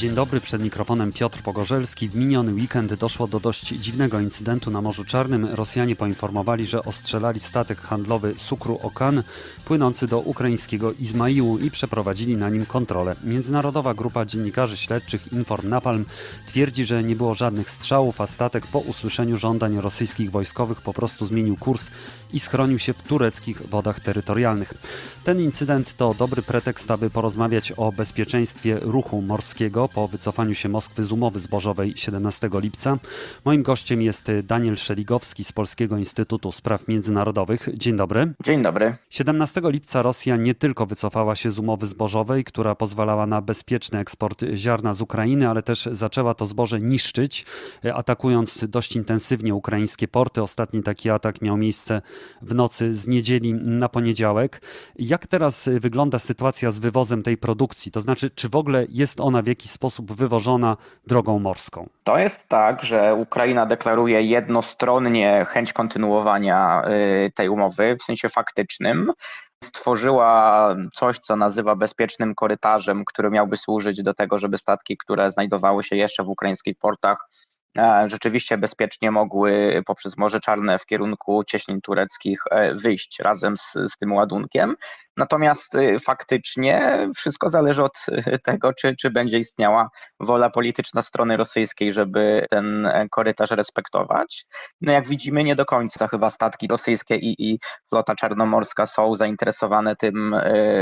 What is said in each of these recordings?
Dzień dobry, przed mikrofonem Piotr Pogorzelski. W miniony weekend doszło do dość dziwnego incydentu na Morzu Czarnym. Rosjanie poinformowali, że ostrzelali statek handlowy Sukru Okan płynący do ukraińskiego Izmaiłu i przeprowadzili na nim kontrolę. Międzynarodowa grupa dziennikarzy śledczych Inform Napalm twierdzi, że nie było żadnych strzałów, a statek po usłyszeniu żądań rosyjskich wojskowych po prostu zmienił kurs i schronił się w tureckich wodach terytorialnych. Ten incydent to dobry pretekst, aby porozmawiać o bezpieczeństwie ruchu morskiego po wycofaniu się Moskwy z umowy zbożowej 17 lipca. Moim gościem jest Daniel Szeligowski z Polskiego Instytutu Spraw Międzynarodowych. Dzień dobry. Dzień dobry. 17 lipca Rosja nie tylko wycofała się z umowy zbożowej, która pozwalała na bezpieczny eksport ziarna z Ukrainy, ale też zaczęła to zboże niszczyć, atakując dość intensywnie ukraińskie porty. Ostatni taki atak miał miejsce w nocy z niedzieli na poniedziałek. Jak teraz wygląda sytuacja z wywozem tej produkcji? To znaczy, czy w ogóle jest ona w jakiś sposób wywożona drogą morską? To jest tak, że Ukraina deklaruje jednostronnie chęć kontynuowania y, tej umowy w sensie faktycznym. Stworzyła coś, co nazywa bezpiecznym korytarzem, który miałby służyć do tego, żeby statki, które znajdowały się jeszcze w ukraińskich portach, rzeczywiście bezpiecznie mogły poprzez Morze Czarne w kierunku cieśnin tureckich e, wyjść razem z, z tym ładunkiem. Natomiast y, faktycznie wszystko zależy od tego, czy, czy będzie istniała wola polityczna strony rosyjskiej, żeby ten e, korytarz respektować. No jak widzimy, nie do końca chyba statki rosyjskie i, i flota czarnomorska są zainteresowane tym,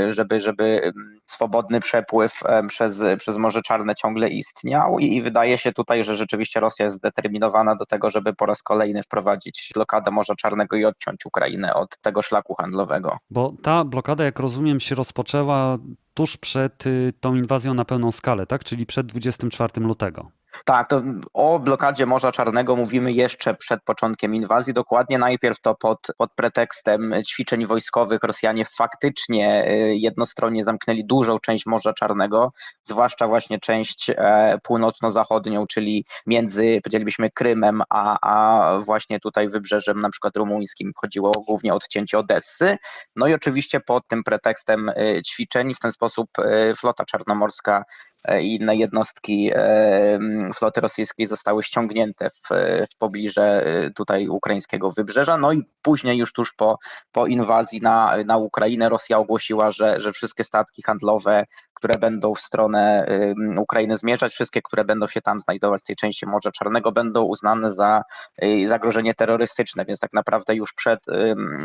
żeby, żeby swobodny przepływ e, przez, przez Morze Czarne ciągle istniał i, i wydaje się tutaj, że rzeczywiście Rosja jest zdeterminowana do tego, żeby po raz kolejny wprowadzić blokadę Morza Czarnego i odciąć Ukrainę od tego szlaku handlowego. Bo ta blokada, jak rozumiem, się rozpoczęła tuż przed y, tą inwazją na pełną skalę, tak? Czyli przed 24 lutego. Tak, to o blokadzie Morza Czarnego mówimy jeszcze przed początkiem inwazji. Dokładnie najpierw to pod, pod pretekstem ćwiczeń wojskowych Rosjanie faktycznie y, jednostronnie zamknęli dużą część Morza Czarnego, zwłaszcza właśnie część e, północno-zachodnią, czyli między, powiedzielibyśmy, Krymem, a, a właśnie tutaj wybrzeżem na przykład rumuńskim. Chodziło głównie o odcięcie Odessy. No i oczywiście pod tym pretekstem y, ćwiczeń w ten sposób flota czarnomorska i inne jednostki floty rosyjskiej zostały ściągnięte w, w pobliże tutaj ukraińskiego wybrzeża. No i później już tuż po, po inwazji na, na Ukrainę Rosja ogłosiła, że, że wszystkie statki handlowe, które będą w stronę Ukrainy zmierzać, wszystkie, które będą się tam znajdować w tej części Morza Czarnego, będą uznane za zagrożenie terrorystyczne, więc tak naprawdę już przed,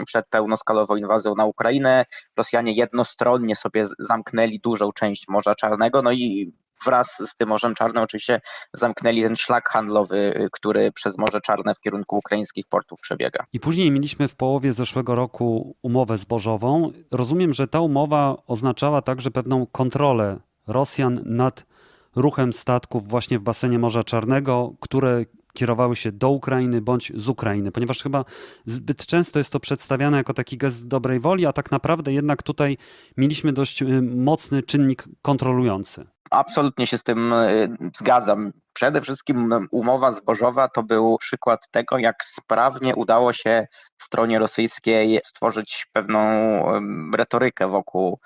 przed pełnoskalową inwazją na Ukrainę Rosjanie jednostronnie sobie zamknęli dużą część Morza Czarnego, no i wraz z tym Morzem Czarnym oczywiście zamknęli ten szlak handlowy, który przez Morze Czarne w kierunku ukraińskich portów przebiega. I później mieliśmy w połowie zeszłego roku umowę zbożową. Rozumiem, że ta umowa oznaczała także pewną kontrolę Rosjan nad ruchem statków właśnie w basenie Morza Czarnego, które kierowały się do Ukrainy bądź z Ukrainy, ponieważ chyba zbyt często jest to przedstawiane jako taki gest dobrej woli, a tak naprawdę jednak tutaj mieliśmy dość mocny czynnik kontrolujący. Absolutnie się z tym zgadzam. Przede wszystkim umowa zbożowa to był przykład tego, jak sprawnie udało się stronie rosyjskiej stworzyć pewną retorykę wokół,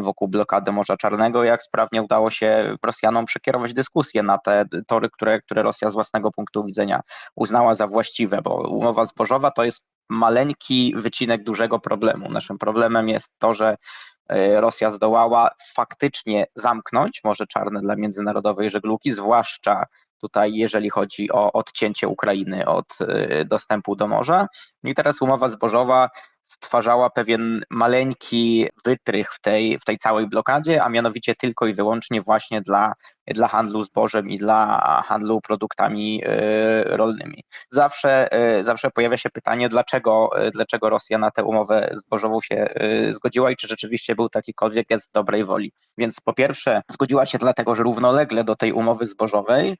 wokół blokady Morza Czarnego, jak sprawnie udało się Rosjanom przekierować dyskusję na te tory, które, które Rosja z własnego punktu widzenia uznała za właściwe, bo umowa zbożowa to jest maleńki wycinek dużego problemu. Naszym problemem jest to, że Rosja zdołała faktycznie zamknąć Morze Czarne dla międzynarodowej żeglugi, zwłaszcza tutaj jeżeli chodzi o odcięcie Ukrainy od dostępu do morza. I teraz umowa zbożowa stwarzała pewien maleńki wytrych w tej, w tej całej blokadzie, a mianowicie tylko i wyłącznie właśnie dla, dla handlu zbożem i dla handlu produktami rolnymi. Zawsze, zawsze pojawia się pytanie, dlaczego, dlaczego Rosja na tę umowę zbożową się zgodziła i czy rzeczywiście był takikolwiek gest dobrej woli. Więc po pierwsze zgodziła się dlatego, że równolegle do tej umowy zbożowej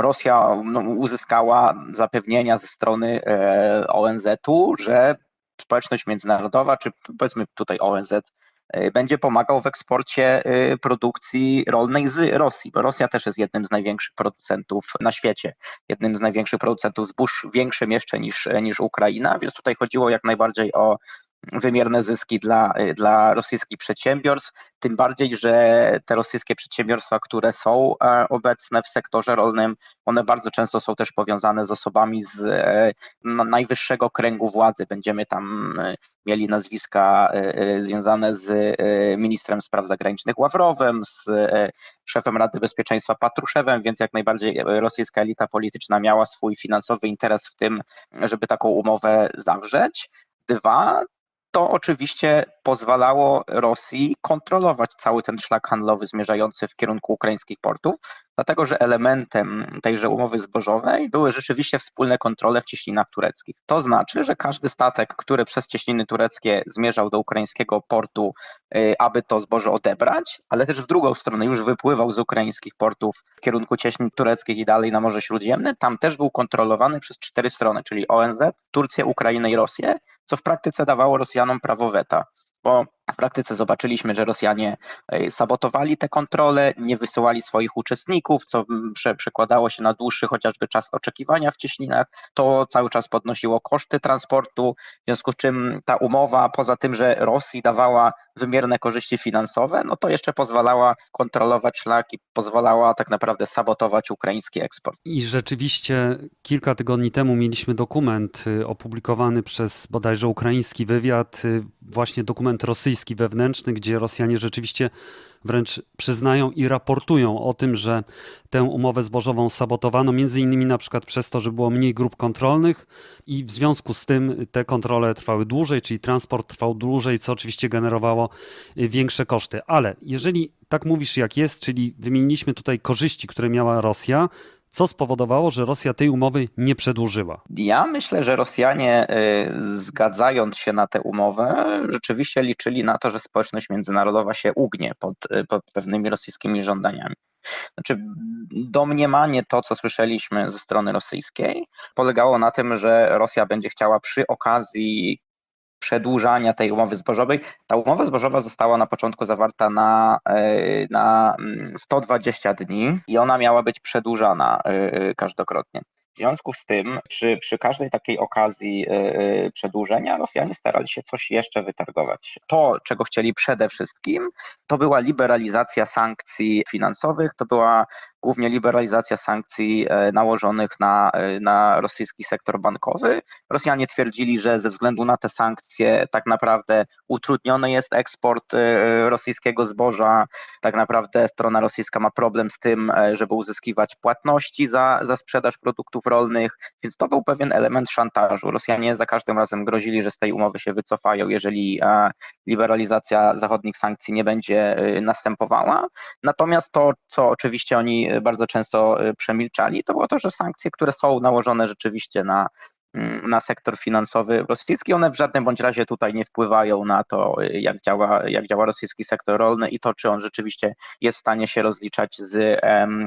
Rosja no, uzyskała zapewnienia ze strony ONZ-u, że społeczność międzynarodowa, czy powiedzmy tutaj ONZ, będzie pomagał w eksporcie produkcji rolnej z Rosji, bo Rosja też jest jednym z największych producentów na świecie, jednym z największych producentów zbóż, większym jeszcze niż, niż Ukraina, więc tutaj chodziło jak najbardziej o, wymierne zyski dla, dla rosyjskich przedsiębiorstw. Tym bardziej, że te rosyjskie przedsiębiorstwa, które są e, obecne w sektorze rolnym, one bardzo często są też powiązane z osobami z e, najwyższego kręgu władzy. Będziemy tam e, mieli nazwiska związane z ministrem spraw zagranicznych Ławrowem, z szefem Rady Bezpieczeństwa Patruszewem, więc jak najbardziej rosyjska elita polityczna miała swój finansowy interes w tym, żeby taką umowę zawrzeć. Dwa, to oczywiście pozwalało Rosji kontrolować cały ten szlak handlowy zmierzający w kierunku ukraińskich portów, dlatego że elementem tejże umowy zbożowej były rzeczywiście wspólne kontrole w cieśninach tureckich. To znaczy, że każdy statek, który przez cieśniny tureckie zmierzał do ukraińskiego portu, y, aby to zboże odebrać, ale też w drugą stronę już wypływał z ukraińskich portów w kierunku cieśnin tureckich i dalej na Morze Śródziemne, tam też był kontrolowany przez cztery strony, czyli ONZ, Turcję, Ukrainę i Rosję, co w praktyce dawało Rosjanom prawo weta. Bo w praktyce zobaczyliśmy, że Rosjanie e, sabotowali te kontrole, nie wysyłali swoich uczestników, co przekładało się na dłuższy chociażby czas oczekiwania w cieśninach. To cały czas podnosiło koszty transportu, w związku z czym ta umowa, poza tym, że Rosji dawała wymierne korzyści finansowe, no to jeszcze pozwalała kontrolować szlak i pozwalała tak naprawdę sabotować ukraiński eksport. I rzeczywiście kilka tygodni temu mieliśmy dokument y, opublikowany przez bodajże ukraiński wywiad, y, właśnie dokument rosyjski, wewnętrzny, gdzie Rosjanie rzeczywiście wręcz przyznają i raportują o tym, że tę umowę zbożową sabotowano, między innymi na przykład przez to, że było mniej grup kontrolnych i w związku z tym te kontrole trwały dłużej, czyli transport trwał dłużej, co oczywiście generowało y, większe koszty. Ale jeżeli tak mówisz jak jest, czyli wymieniliśmy tutaj korzyści, które miała Rosja, co spowodowało, że Rosja tej umowy nie przedłużyła? Ja myślę, że Rosjanie y, zgadzając się na tę umowę, rzeczywiście liczyli na to, że społeczność międzynarodowa się ugnie pod, y, pod pewnymi rosyjskimi żądaniami. Znaczy, domniemanie to, co słyszeliśmy ze strony rosyjskiej, polegało na tym, że Rosja będzie chciała przy okazji przedłużania tej umowy zbożowej. Ta umowa zbożowa została na początku zawarta na, e, na 120 mm, dni i ona miała być przedłużana e, każdokrotnie. W związku z tym, przy, przy każdej takiej okazji e, przedłużenia, Rosjanie starali się coś jeszcze wytargować. To, czego chcieli przede wszystkim, to była liberalizacja sankcji finansowych, to była głównie liberalizacja sankcji e, nałożonych na, e, na rosyjski sektor bankowy. Rosjanie twierdzili, że ze względu na te sankcje tak naprawdę utrudniony jest eksport e, rosyjskiego zboża. Tak naprawdę strona rosyjska ma problem z tym, żeby uzyskiwać płatności za, za sprzedaż produktów rolnych, więc to był pewien element szantażu. Rosjanie za każdym razem grozili, że z tej umowy się wycofają, jeżeli liberalizacja zachodnich sankcji nie będzie następowała. Natomiast to, co oczywiście oni bardzo często y, przemilczali, to było to, że sankcje, które są nałożone rzeczywiście na na sektor finansowy rosyjski. One w żadnym bądź razie tutaj nie wpływają na to, jak działa, jak działa rosyjski sektor rolny i to, czy on rzeczywiście jest w stanie się rozliczać z,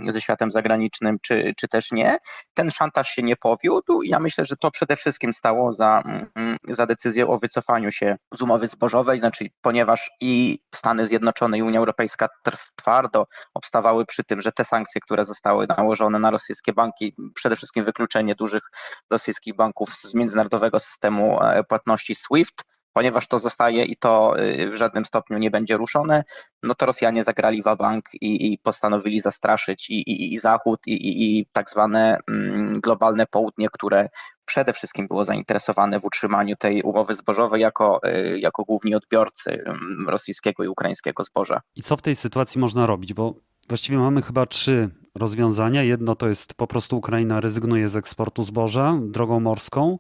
ze światem zagranicznym, czy, czy też nie. Ten szantaż się nie powiódł. Ja myślę, że to przede wszystkim stało za, mm, za decyzją o wycofaniu się z umowy zbożowej, znaczy ponieważ i Stany Zjednoczone i Unia Europejska twardo obstawały przy tym, że te sankcje, które zostały nałożone na rosyjskie banki, przede wszystkim wykluczenie dużych rosyjskich banków, banków z międzynarodowego systemu e, płatności SWIFT, ponieważ to zostaje i to e, w żadnym stopniu nie będzie ruszone, no to Rosjanie zagrali w bank i, i postanowili zastraszyć i, i, i Zachód, i, i tak zwane mm, globalne południe, które przede wszystkim było zainteresowane w utrzymaniu tej umowy zbożowej jako, e, jako główni odbiorcy mm, rosyjskiego i ukraińskiego zboża. I co w tej sytuacji można robić? Bo właściwie mamy chyba trzy rozwiązania. Jedno to jest po prostu Ukraina rezygnuje z eksportu zboża drogą morską.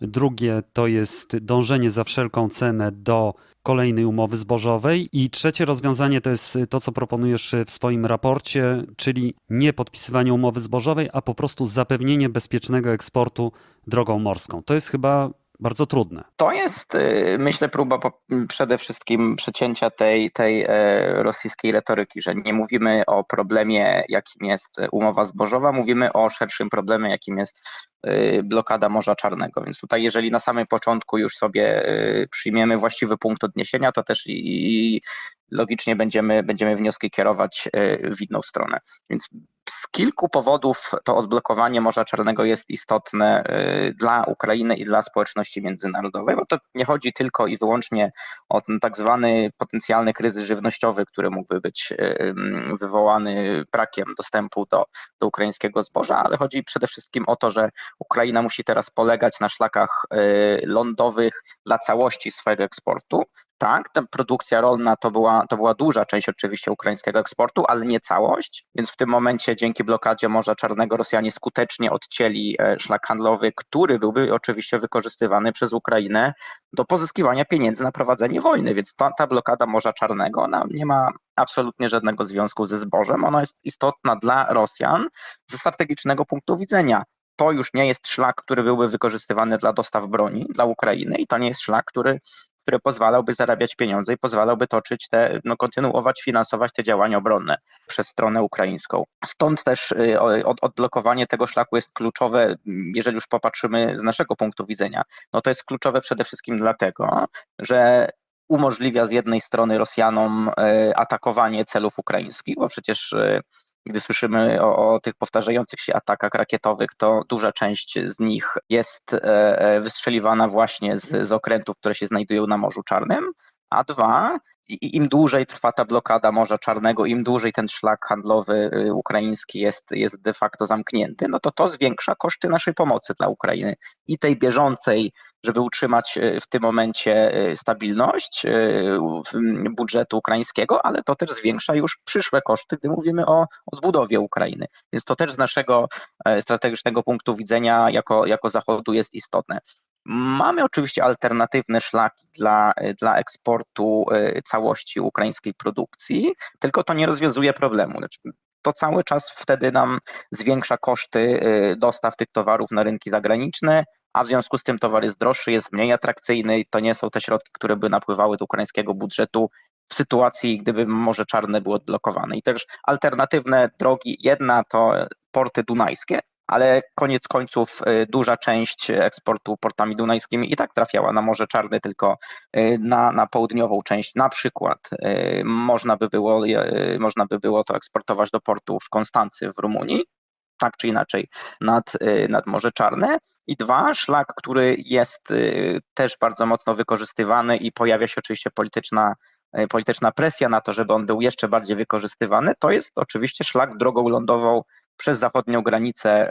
Drugie to jest dążenie za wszelką cenę do kolejnej umowy zbożowej. I trzecie rozwiązanie to jest to, co proponujesz w swoim raporcie, czyli nie podpisywanie umowy zbożowej, a po prostu zapewnienie bezpiecznego eksportu drogą morską. To jest chyba bardzo trudne. To jest, y, myślę, próba przede wszystkim przecięcia tej, tej e, rosyjskiej retoryki, że nie mówimy o problemie, jakim jest umowa zbożowa, mówimy o szerszym problemie, jakim jest y, blokada Morza Czarnego. Więc tutaj, jeżeli na samym początku już sobie y, przyjmiemy właściwy punkt odniesienia, to też i, i logicznie będziemy, będziemy wnioski kierować w inną stronę. Więc z kilku powodów to odblokowanie Morza Czarnego jest istotne y, dla Ukrainy i dla społeczności międzynarodowej, bo to nie chodzi tylko i wyłącznie o ten tak zwany potencjalny kryzys żywnościowy, który mógłby być y, wywołany brakiem dostępu do, do ukraińskiego zboża, ale chodzi przede wszystkim o to, że Ukraina musi teraz polegać na szlakach y, lądowych dla całości swojego eksportu. Tak, ta produkcja rolna to była, to była duża część oczywiście ukraińskiego eksportu, ale nie całość, więc w tym momencie dzięki blokadzie Morza Czarnego Rosjanie skutecznie odcięli e, szlak handlowy, który byłby oczywiście wykorzystywany przez Ukrainę do pozyskiwania pieniędzy na prowadzenie wojny, więc ta, ta blokada Morza Czarnego ona nie ma absolutnie żadnego związku ze zbożem, ona jest istotna dla Rosjan ze strategicznego punktu widzenia. To już nie jest szlak, który byłby wykorzystywany dla dostaw broni dla Ukrainy i to nie jest szlak, który który pozwalałby zarabiać pieniądze i pozwalałby toczyć te, no, kontynuować, finansować te działania obronne przez stronę ukraińską. Stąd też y, od, odblokowanie tego szlaku jest kluczowe, jeżeli już popatrzymy z naszego punktu widzenia. No to jest kluczowe przede wszystkim dlatego, że umożliwia z jednej strony Rosjanom y, atakowanie celów ukraińskich, bo przecież y, gdy słyszymy o, o, tych powtarzających się atakach rakietowych, to duża część z nich jest e, e, wystrzeliwana właśnie z, z okrętów, które się znajdują na Morzu Czarnym, a dwa, im dłużej trwa ta blokada Morza Czarnego, im dłużej ten szlak handlowy y, ukraiński jest, jest de facto zamknięty, no to to zwiększa koszty naszej pomocy dla Ukrainy i tej bieżącej, żeby utrzymać y, w tym momencie y, stabilność budżetu ukraińskiego, ale to też zwiększa już przyszłe koszty, gdy mówimy o odbudowie Ukrainy. Więc to też z naszego e, strategicznego punktu widzenia jako, jako Zachodu jest istotne. Mamy oczywiście alternatywne szlaki dla, dla eksportu e, całości ukraińskiej produkcji, tylko to nie rozwiązuje problemu. Znaczy, to cały czas wtedy nam zwiększa koszty e, dostaw tych towarów na rynki zagraniczne, a w związku z tym towar jest droższy, jest mniej atrakcyjny i to nie są te środki, które by napływały do ukraińskiego budżetu w sytuacji, gdyby Morze Czarne było odblokowane. I też alternatywne drogi, jedna to porty dunajskie, ale koniec końców y, duża część eksportu portami dunajskimi i tak trafiała na Morze Czarne, tylko y, na, na południową część. Na przykład y, można by, było, można by było to eksportować do portu w Konstancy w Rumunii, tak czy inaczej nad, nad Morze Czarne. I dwa, szlak, który jest też bardzo mocno wykorzystywany i pojawia się oczywiście polityczna polityczna presja na to, żeby on był jeszcze bardziej wykorzystywany, to jest oczywiście szlak drogą lądową przez zachodnią granicę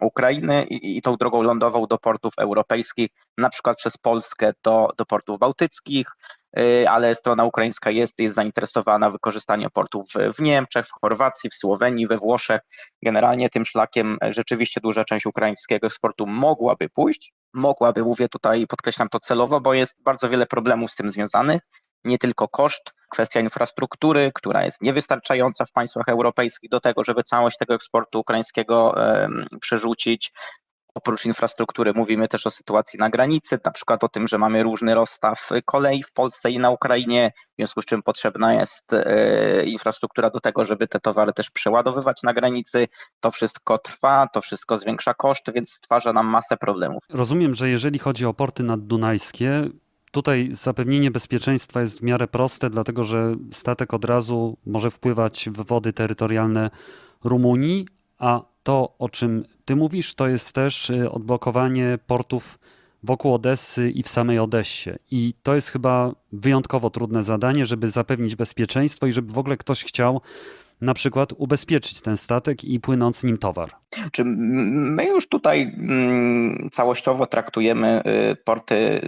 Ukrainy i, i tą drogą lądową do portów europejskich, na przykład przez Polskę do, do portów bałtyckich, y, ale strona ukraińska jest, jest zainteresowana wykorzystaniem portów w, Niemczech, w Chorwacji, w Słowenii, we Włoszech. Generalnie tym szlakiem rzeczywiście duża część ukraińskiego eksportu mogłaby pójść. Mogłaby, mówię tutaj, podkreślam to celowo, bo jest bardzo wiele problemów z tym związanych nie tylko koszt, kwestia infrastruktury, która jest niewystarczająca w państwach europejskich do tego, żeby całość tego eksportu ukraińskiego przerzucić. Oprócz infrastruktury mówimy też o sytuacji na granicy, na przykład o tym, że mamy różny rozstaw kolei w Polsce i na Ukrainie, w związku z czym potrzebna jest e, infrastruktura do tego, żeby te towary też przeładowywać na granicy. To wszystko trwa, to wszystko zwiększa koszty, więc stwarza nam masę problemów. Rozumiem, że jeżeli chodzi o porty naddunajskie, Tutaj zapewnienie bezpieczeństwa jest w miarę proste, dlatego że statek od razu może wpływać w wody terytorialne Rumunii, a to, o czym ty mówisz, to jest też y, odblokowanie portów wokół Odessy i w samej Odessie. I to jest chyba wyjątkowo trudne zadanie, żeby zapewnić bezpieczeństwo i żeby w ogóle ktoś chciał na przykład ubezpieczyć ten statek i płynący nim towar? Czy my już tutaj mm, całościowo traktujemy y, porty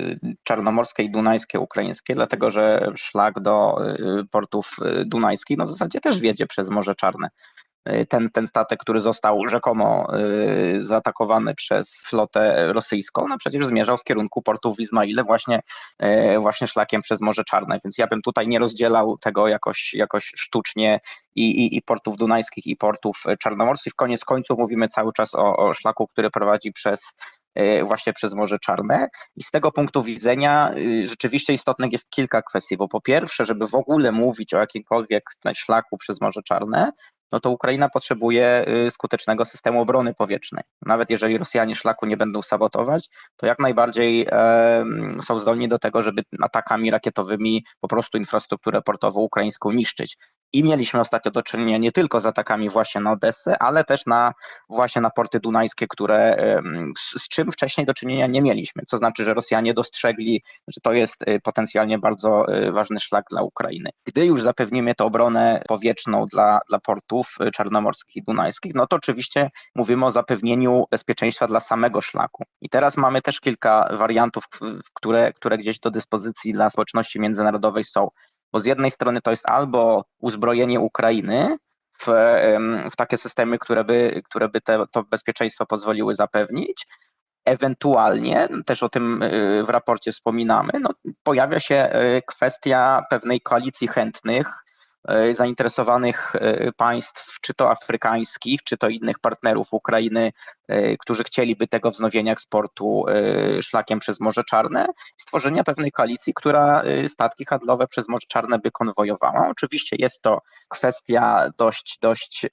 czarnomorskie i dunajskie ukraińskie, dlatego że szlak do y, portów y, dunajskich no w zasadzie też wiedzie przez Morze Czarne. Y, ten, ten statek, który został rzekomo y, zaatakowany przez flotę rosyjską, no przecież zmierzał w kierunku portu w Izmaile właśnie, y, właśnie szlakiem przez Morze Czarne, więc ja bym tutaj nie rozdzielał tego jakoś, jakoś sztucznie i, i, i portów dunajskich i portów czarnomorskich. Koniec końców mówimy cały czas o, o szlaku, który prowadzi przez właśnie przez Morze Czarne. I z tego punktu widzenia rzeczywiście istotnych jest kilka kwestii, bo po pierwsze, żeby w ogóle mówić o jakimkolwiek szlaku przez Morze Czarne, no to Ukraina potrzebuje y, skutecznego systemu obrony powietrznej. Nawet jeżeli Rosjanie szlaku nie będą sabotować, to jak najbardziej są zdolni do tego, żeby atakami rakietowymi po prostu infrastrukturę portową ukraińską niszczyć. I mieliśmy ostatnio do czynienia nie tylko z atakami właśnie na Odessę, ale też na właśnie na porty dunajskie, które z, z czym wcześniej do czynienia nie mieliśmy. Co znaczy, że Rosjanie dostrzegli, że to jest y, potencjalnie bardzo y, ważny szlak dla Ukrainy. Gdy już zapewnimy tę obronę powietrzną dla, dla portów y, czarnomorskich i dunajskich, no to oczywiście mówimy o zapewnieniu bezpieczeństwa dla samego szlaku. I teraz mamy też kilka wariantów, które, które gdzieś do dyspozycji dla społeczności międzynarodowej są. Bo z jednej strony to jest albo uzbrojenie Ukrainy w, w takie systemy, które by, które by te, to bezpieczeństwo pozwoliły zapewnić. Ewentualnie, też o tym y, w raporcie wspominamy, no, pojawia się y, kwestia pewnej koalicji chętnych, zainteresowanych y, państw, czy to afrykańskich, czy to innych partnerów Ukrainy, y, którzy chcieliby tego wznowienia eksportu szlakiem przez Morze Czarne, stworzenia pewnej koalicji, która statki handlowe przez Morze Czarne by konwojowała. Oczywiście jest to kwestia dość, dość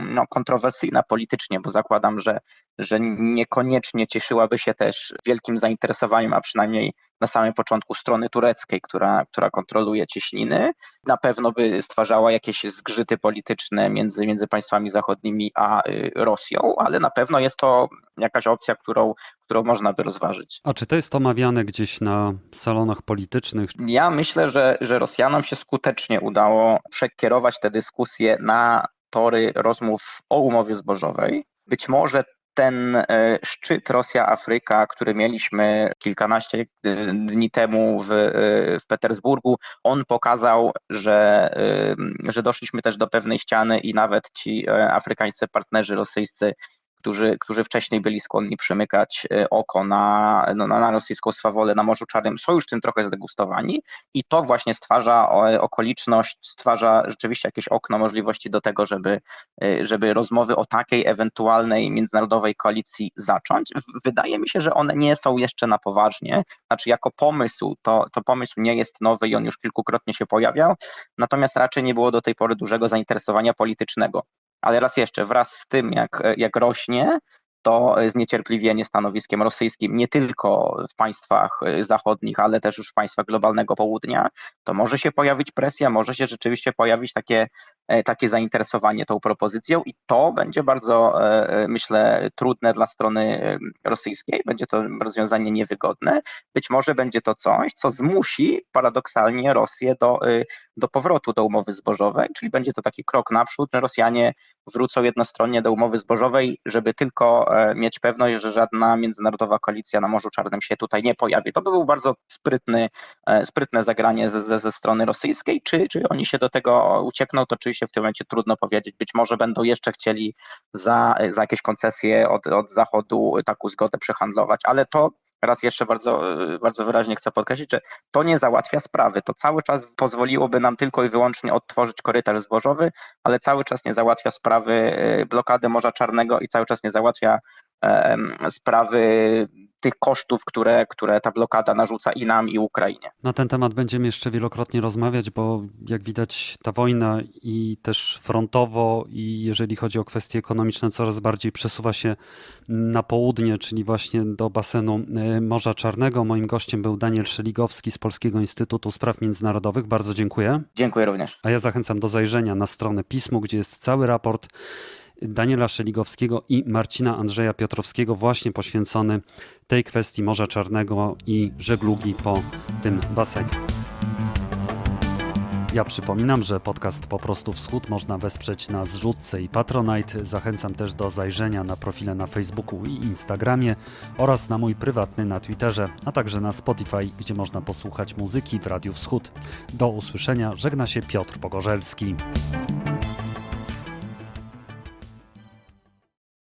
no, kontrowersyjna politycznie, bo zakładam, że, że niekoniecznie cieszyłaby się też wielkim zainteresowaniem, a przynajmniej na samym początku strony tureckiej, która, która kontroluje cieśniny. Na pewno by stwarzała jakieś zgrzyty polityczne między, między państwami zachodnimi a y, Rosją, ale na pewno jest to jakaś opcja, którą, którą można by rozważyć. A czy to jest omawiane gdzieś na salonach politycznych? Ja myślę, że, że Rosjanom się skutecznie udało przekierować tę dyskusję na tory rozmów o umowie zbożowej. Być może ten e, szczyt Rosja-Afryka, który mieliśmy kilkanaście e, dni temu w, e, w Petersburgu, on pokazał, że, że doszliśmy też do pewnej ściany i nawet ci afrykańscy partnerzy rosyjscy którzy, którzy wcześniej byli skłonni przymykać e, oko na, no, na rosyjską swawolę na Morzu Czarnym, są już tym trochę zdegustowani i to właśnie stwarza okoliczność, stwarza rzeczywiście jakieś okno możliwości do tego, żeby, e, żeby rozmowy o takiej ewentualnej międzynarodowej koalicji zacząć. Wydaje mi się, że one nie są jeszcze na poważnie, znaczy jako pomysł, to, to pomysł nie jest nowy i on już kilkukrotnie się pojawiał, natomiast raczej nie było do tej pory dużego zainteresowania politycznego. Ale raz jeszcze, wraz z tym, jak, jak rośnie, to zniecierpliwienie stanowiskiem rosyjskim nie tylko w państwach zachodnich, ale też już w państwach globalnego południa, to może się pojawić presja, może się rzeczywiście pojawić takie, takie zainteresowanie tą propozycją i to będzie bardzo, e, e, myślę, trudne dla strony e, rosyjskiej, będzie to rozwiązanie niewygodne. Być może będzie to coś, co zmusi paradoksalnie Rosję do, do powrotu do umowy zbożowej, czyli będzie to taki krok naprzód, że Rosjanie wrócą jednostronnie do umowy zbożowej, żeby tylko e, mieć pewność, że żadna międzynarodowa koalicja na Morzu Czarnym się tutaj nie pojawi. To by był bardzo sprytny, e, sprytne zagranie ze, ze, ze strony rosyjskiej. Czy, czy oni się do tego uciekną, to oczywiście w tym momencie trudno powiedzieć. Być może będą jeszcze chcieli za, za jakieś koncesje od, od Zachodu taką zgodę przehandlować, ale to raz jeszcze bardzo, bardzo wyraźnie chcę podkreślić, że to nie załatwia sprawy. To cały czas pozwoliłoby nam tylko i wyłącznie odtworzyć korytarz zbożowy, ale cały czas nie załatwia sprawy e, blokady Morza Czarnego i cały czas nie załatwia sprawy tych kosztów, które, które ta blokada narzuca i nam, i Ukrainie. Na ten temat będziemy jeszcze wielokrotnie rozmawiać, bo jak widać, ta wojna i też frontowo, i jeżeli chodzi o kwestie ekonomiczne, coraz bardziej przesuwa się na południe, czyli właśnie do basenu e, Morza Czarnego. Moim gościem był Daniel Szeligowski z Polskiego Instytutu Spraw Międzynarodowych. Bardzo dziękuję. Dziękuję również. A ja zachęcam do zajrzenia na stronę pismu, gdzie jest cały raport Daniela Szeligowskiego i Marcina Andrzeja Piotrowskiego, właśnie poświęcony tej kwestii Morza Czarnego i żeglugi po tym basenie. Ja przypominam, że podcast Po prostu Wschód można wesprzeć na zrzutce i Patronite. Zachęcam też do zajrzenia na profile na Facebooku i Instagramie oraz na mój prywatny na Twitterze, a także na Spotify, gdzie można posłuchać muzyki w Radiu Wschód. Do usłyszenia, żegna się Piotr Pogorzelski.